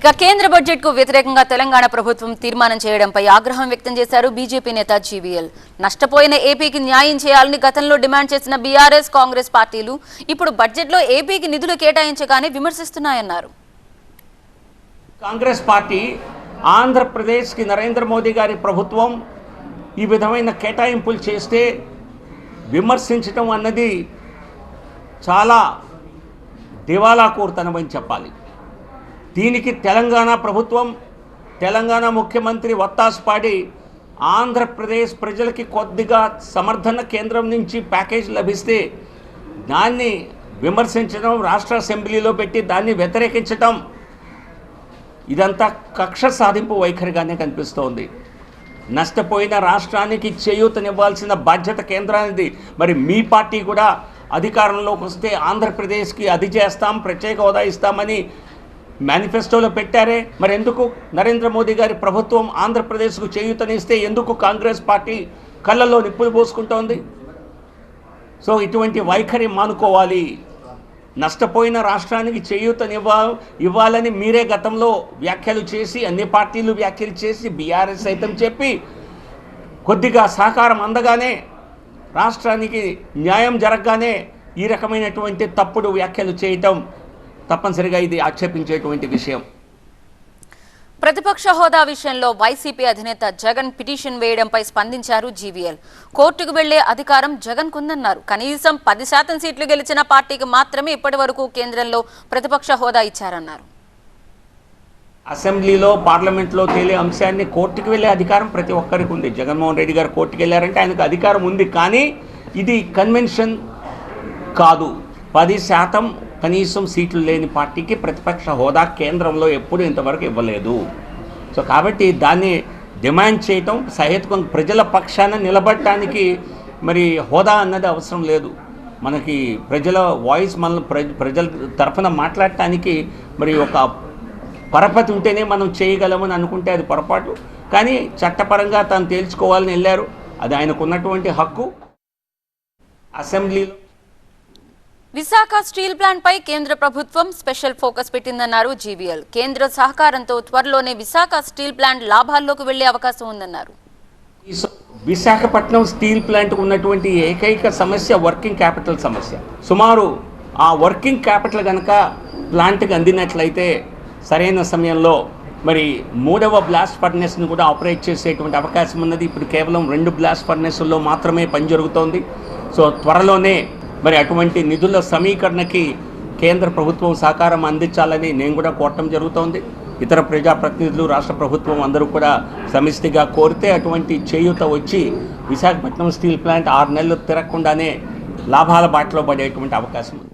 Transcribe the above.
ఇక కేంద్ర బడ్జెట్కు వ్యతిరేకంగా తెలంగాణ ప్రభుత్వం తీర్మానం చేయడంపై ఆగ్రహం వ్యక్తం చేశారు బీజేపీ నేత జీవీఎల్ నష్టపోయిన ఏపీకి న్యాయం చేయాలని గతంలో డిమాండ్ చేసిన బీఆర్ఎస్ కాంగ్రెస్ పార్టీలు ఇప్పుడు బడ్జెట్లో ఏపీకి నిధులు కేటాయించగానే విమర్శిస్తున్నాయన్నారు. కాంగ్రెస్ పార్టీ ఆంధ్రప్రదేశ్కి నరేంద్ర మోదీ గారి ప్రభుత్వం ఈ విధమైన కేటాయింపులు చేస్తే విమర్శించటం అన్నది చాలా దివాలా కోరుతనమని చెప్పాలి. దీనికి తెలంగాణ ప్రభుత్వం తెలంగాణ ముఖ్యమంత్రి వత్తాసుపాడి ఆంధ్రప్రదేశ్ ప్రజలకి కొద్దిగా సమర్థన కేంద్రం నుంచి ప్యాకేజ్ లభిస్తే దాన్ని విమర్శించడం రాష్ట్ర అసెంబ్లీలో పెట్టి దాన్ని వ్యతిరేకించడం ఇదంతా కక్ష సాధింపు వైఖరిగానే కనిపిస్తోంది. నష్టపోయిన రాష్ట్రానికి చేయూతనివ్వాల్సిన బాధ్యత కేంద్రానిది. మరి మీ పార్టీ కూడా అధికారంలోకి వస్తే ఆంధ్రప్రదేశ్కి అది చేస్తాం ప్రత్యేక హోదా ఇస్తామని మేనిఫెస్టోలో పెట్టారే. మరి ఎందుకు నరేంద్ర మోదీ గారి ప్రభుత్వం ఆంధ్రప్రదేశ్కు చేయూతనిస్తే ఎందుకు కాంగ్రెస్ పార్టీ కళ్ళల్లో నిప్పులు పోసుకుంటోంది? సో ఇటువంటి వైఖరి మానుకోవాలి. నష్టపోయిన రాష్ట్రానికి చేయూతనివ్వ ఇవ్వాలని మీరే గతంలో వ్యాఖ్యలు చేసి అన్ని పార్టీలు వ్యాఖ్యలు చేసి బీఆర్ఎస్ సైతం చెప్పి కొద్దిగా సహకారం అందగానే రాష్ట్రానికి న్యాయం జరగగానే ఈ రకమైనటువంటి తప్పుడు వ్యాఖ్యలు చేయటం తప్పనిసరిగా ఇది ఆక్షేపించేటువంటి విషయం. ప్రతిపక్ష హోదా విషయంలో వైసీపీ అధినేత జగన్ పిటిషన్ వేయడంపై స్పందించారు జీవీఎల్. కోర్టుకు వెళ్ళే అధికారం జగన్ కుందన్నారు కనీసం పది శాతం సీట్లు గెలిచిన పార్టీకి మాత్రమే ఇప్పటి వరకు కేంద్రంలో ప్రతిపక్ష హోదా ఇచ్చారన్నారు. అసెంబ్లీలో పార్లమెంట్లో తేలే అంశాన్ని కోర్టుకు వెళ్ళే అధికారం ప్రతి ఒక్కరికి ఉంది. జగన్మోహన్ రెడ్డి గారు కోర్టుకు వెళ్ళారంటే ఆయనకు అధికారం ఉంది. కానీ ఇది కన్వెన్షన్ కాదు. పది శాతం కనీసం సీట్లు లేని పార్టీకి ప్రతిపక్ష హోదా కేంద్రంలో ఎప్పుడూ ఇంతవరకు ఇవ్వలేదు. సో కాబట్టి దాన్ని డిమాండ్ చేయటం సహేతుకం ప్రజల పక్షాన నిలబడటానికి మరి హోదా అన్నది అవసరం లేదు. మనకి ప్రజల వాయిస్ మన ప్రజల తరఫున మాట్లాడటానికి మరి ఒక పరపతి ఉంటేనే మనం చేయగలమని అనుకుంటే అది పొరపాటు. కానీ చట్టపరంగా తాను తేల్చుకోవాలని వెళ్ళారు. అది ఆయనకు ఉన్నటువంటి హక్కు. అసెంబ్లీలో విశాఖ స్టీల్ ప్లాంట్ పై కేంద్ర ప్రభుత్వం స్పెషల్ ఫోకస్ పెట్టిందన్నారు జీవీఎల్. కేంద్ర సహకారంతో త్వరలోనే విశాఖ స్టీల్ ప్లాంట్ లాభాల్లోకి వెళ్ళే అవకాశం ఉందన్నారు. విశాఖపట్నం స్టీల్ ప్లాంట్ ఉన్నటువంటి ఏకైక సమస్య వర్కింగ్ క్యాపిటల్ సమస్య. సుమారు ఆ వర్కింగ్ క్యాపిటల్ కనుక ప్లాంట్కి అందినట్లయితే సరైన సమయంలో మరి మూడవ బ్లాస్ట్ ఫర్నెస్ని కూడా ఆపరేట్ చేసేటువంటి అవకాశం ఉన్నది. ఇప్పుడు కేవలం రెండు బ్లాస్ట్ ఫర్నెస్ల్లో మాత్రమే పని జరుగుతోంది. సో త్వరలోనే మరి అటువంటి నిధుల సమీకరణకి కేంద్ర ప్రభుత్వం సహకారం అందించాలని నేను కూడా కోరటం జరుగుతోంది. ఇతర ప్రజాప్రతినిధులు రాష్ట్ర ప్రభుత్వం అందరూ కూడా సమిష్టిగా కోరితే అటువంటి చేయూత వచ్చి విశాఖపట్నం స్టీల్ ప్లాంట్ ఆరు నెలలు తిరగకుండానే లాభాల బాటలో పడేటువంటి అవకాశం ఉంది.